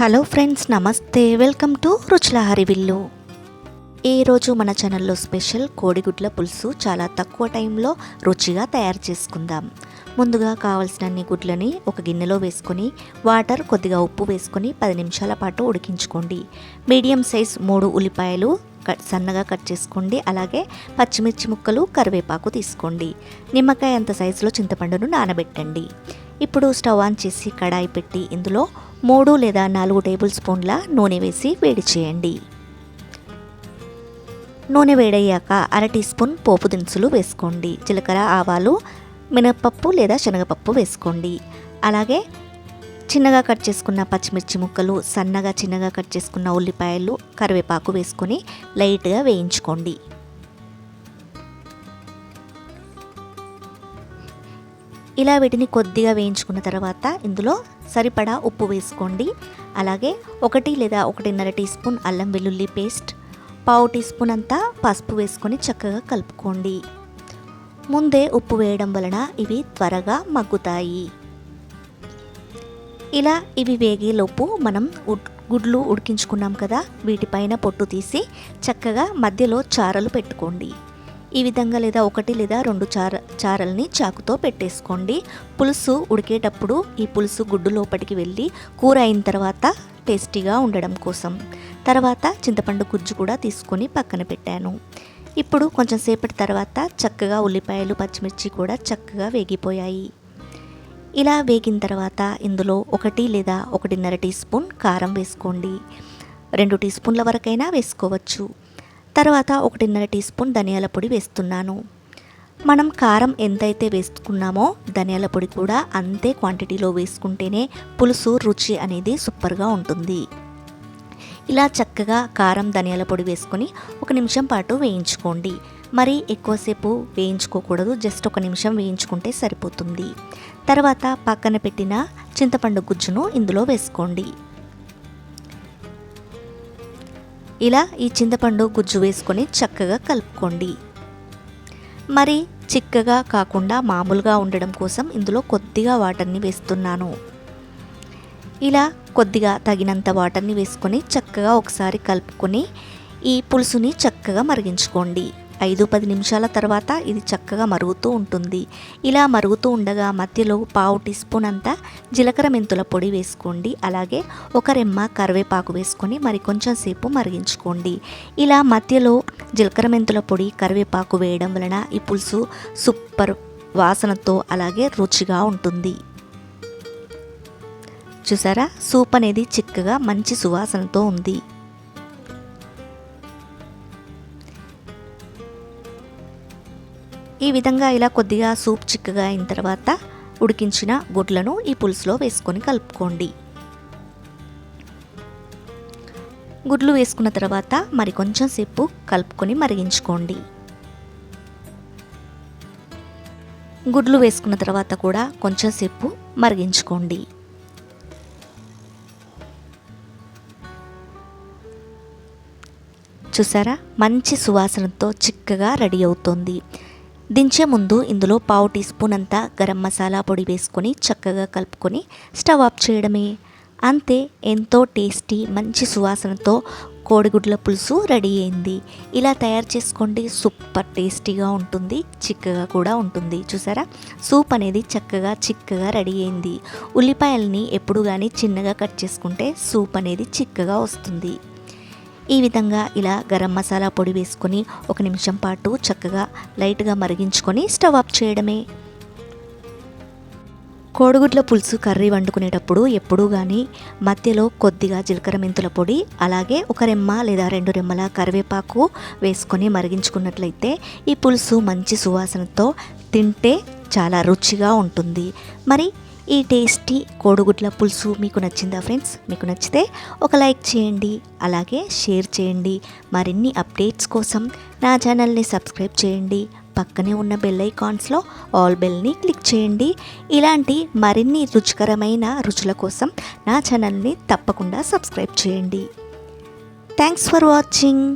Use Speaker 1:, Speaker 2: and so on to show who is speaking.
Speaker 1: Hello friends నమస్తే. Welcome to రుచుల హరివిల్లు. ఈరోజు మన ఛానల్లో స్పెషల్ కోడిగుడ్ల పులుసు చాలా తక్కువ టైంలో రుచిగా తయారు చేసుకుందాం. ముందుగా కావలసినన్ని గుడ్లని ఒక గిన్నెలో వేసుకొని వాటర్ కొద్దిగా ఉప్పు వేసుకొని పది నిమిషాల పాటు ఉడికించుకోండి. మీడియం సైజ్ మూడు ఉల్లిపాయలు కట్ సన్నగా కట్ చేసుకోండి. అలాగే పచ్చిమిర్చి ముక్కలు కరివేపాకు తీసుకోండి. నిమ్మకాయ అంత సైజులో చింతపండును నానబెట్టండి. ఇప్పుడు స్టవ్ ఆన్ చేసి కడాయి పెట్టి ఇందులో మూడు లేదా నాలుగు టేబుల్ స్పూన్ల నూనె వేసి వేడి చేయండి. నూనె వేడయ్యాక అర టీ స్పూన్ పోపు దినుసులు వేసుకోండి. జీలకర్ర ఆవాలు మినపప్పు లేదా శనగపప్పు వేసుకోండి. అలాగే చిన్నగా కట్ చేసుకున్న పచ్చిమిర్చి ముక్కలు సన్నగా చిన్నగా కట్ చేసుకున్న ఉల్లిపాయలు కరివేపాకు వేసుకొని లైట్గా వేయించుకోండి. ఇలా వీటిని కొద్దిగా వేయించుకున్న తర్వాత ఇందులో సరిపడా ఉప్పు వేసుకోండి. అలాగే ఒకటి లేదా ఒకటిన్నర టీ స్పూన్ అల్లం వెల్లుల్లి పేస్ట్ పావు టీ స్పూన్ అంతా పసుపు వేసుకొని చక్కగా కలుపుకోండి. ముందే ఉప్పు వేయడం వలన ఇవి త్వరగా మగ్గుతాయి. ఇలా ఇవి వేగేలోపు మనం గుడ్లు ఉడికించుకున్నాం కదా వీటిపైన పొట్టు తీసి చక్కగా మధ్యలో చారలు పెట్టుకోండి. ఈ విధంగా లేదా ఒకటి లేదా రెండు చార చారల్ని చాకుతో పెట్టేసుకోండి. పులుసు ఉడికేటప్పుడు ఈ పులుసు గుడ్డు లోపలికి వెళ్ళి కూర అయిన తర్వాత టేస్టీగా ఉండడం కోసం. తర్వాత చింతపండు గుజ్జు కూడా తీసుకొని పక్కన పెట్టాను. ఇప్పుడు కొంచెం సేపటి తర్వాత చక్కగా ఉల్లిపాయలు పచ్చిమిర్చి కూడా చక్కగా వేగిపోయాయి. ఇలా వేగిన తర్వాత ఇందులో ఒకటి లేదా ఒకటిన్నర టీ స్పూన్ కారం వేసుకోండి. రెండు టీ స్పూన్ల వరకైనా వేసుకోవచ్చు. తర్వాత ఒకటిన్నర టీ స్పూన్ ధనియాల పొడి వేస్తున్నాను. మనం కారం ఎంతైతే వేసుకున్నామో ధనియాల పొడి కూడా అంతే క్వాంటిటీలో వేసుకుంటేనే పులుసు రుచి అనేది సూపర్గా ఉంటుంది. ఇలా చక్కగా కారం ధనియాల పొడి వేసుకొని ఒక నిమిషం పాటు వేయించుకోండి. మరి ఎక్కువసేపు వేయించుకోకూడదు జస్ట్ ఒక నిమిషం వేయించుకుంటే సరిపోతుంది. తర్వాత పక్కన పెట్టిన చింతపండు గుజ్జును ఇందులో వేసుకోండి. ఇలా ఈ చింతపండు గుజ్జు వేసుకొని చక్కగా కలుపుకోండి. మరి చిక్కగా కాకుండా మామూలుగా ఉండడం కోసం ఇందులో కొద్దిగా వాటర్ని వేస్తున్నాను. ఇలా కొద్దిగా తగినంత వాటర్ని వేసుకొని చక్కగా ఒకసారి కలుపుకొని ఈ పులుసుని చక్కగా మరిగించుకోండి. ఐదు పది నిమిషాల తర్వాత ఇది చక్కగా మరుగుతూ ఉంటుంది. ఇలా మరుగుతూ ఉండగా మధ్యలో పావు టీ స్పూన్ అంతా జీలకర్ర మెంతుల పొడి వేసుకోండి. అలాగే ఒక రెమ్మ కరివేపాకు వేసుకొని మరి కొంచెం సేపు మరిగించుకోండి. ఇలా మధ్యలో జీలకర్ర మెంతుల పొడి కరివేపాకు వేయడం వలన ఈ పులుసు సూపర్ వాసనతో అలాగే రుచిగా ఉంటుంది. చూసారా? సూప్ అనేది చిక్కగా మంచి సువాసనతో ఉంది. ఈ విధంగా ఇలా కొద్దిగా సూప్ చిక్కగా అయిన తర్వాత ఉడికించిన గుడ్లను ఈ పులుసులో వేసుకొని కలుపుకోండి. గుడ్లు వేసుకున్న తర్వాత మరి కొంచెం సేపు కలుపుకొని మరిగించుకోండి. గుడ్లు వేసుకున్న తర్వాత కూడా కొంచెం సేపు మరిగించుకోండి. చూసారా? మంచి సువాసనతో చిక్కగా రెడీ అవుతుంది. దించే ముందు ఇందులో పావు టీ స్పూన్ అంతా గరం మసాలా పొడి వేసుకొని చక్కగా కలుపుకొని స్టవ్ ఆఫ్ చేయడమే. అంతే ఎంతో టేస్టీ మంచి సువాసనతో కోడిగుడ్ల పులుసు రెడీ అయింది. ఇలా తయారు చేసుకోండి సూపర్ టేస్టీగా ఉంటుంది చిక్కగా కూడా ఉంటుంది. చూసారా? సూప్ అనేది చక్కగా చిక్కగా రెడీ అయింది. ఉల్లిపాయల్ని ఎప్పుడు కానీ చిన్నగా కట్ చేసుకుంటే సూప్ అనేది చిక్కగా వస్తుంది. ఈ విధంగా ఇలా గరం మసాలా పొడి వేసుకొని ఒక నిమిషం పాటు చక్కగా లైట్గా మరిగించుకొని స్టవ్ ఆఫ్ చేయడమే. కోడిగుడ్ల పులుసు కర్రీ వండుకునేటప్పుడు ఎప్పుడూ కానీ మధ్యలో కొద్దిగా జీలకర్ర మెంతుల పొడి అలాగే ఒక రెమ్మ లేదా రెండు రెమ్మల కరివేపాకు వేసుకొని మరిగించుకున్నట్లయితే ఈ పులుసు మంచి సువాసనతో తింటే చాలా రుచిగా ఉంటుంది. మరి ఈ టేస్టీ కోడిగుడ్ల పులుసు మీకు నచ్చిందా ఫ్రెండ్స్? మీకు నచ్చితే ఒక లైక్ చేయండి అలాగే షేర్ చేయండి. మరిన్ని అప్డేట్స్ కోసం నా ఛానల్ని సబ్స్క్రైబ్ చేయండి. పక్కనే ఉన్న బెల్ ఐకాన్స్లో ఆల్ బెల్ని క్లిక్ చేయండి. ఇలాంటి మరిన్ని రుచికరమైన రుచుల కోసం నా ఛానల్ని తప్పకుండా సబ్స్క్రైబ్ చేయండి. Thanks for watching.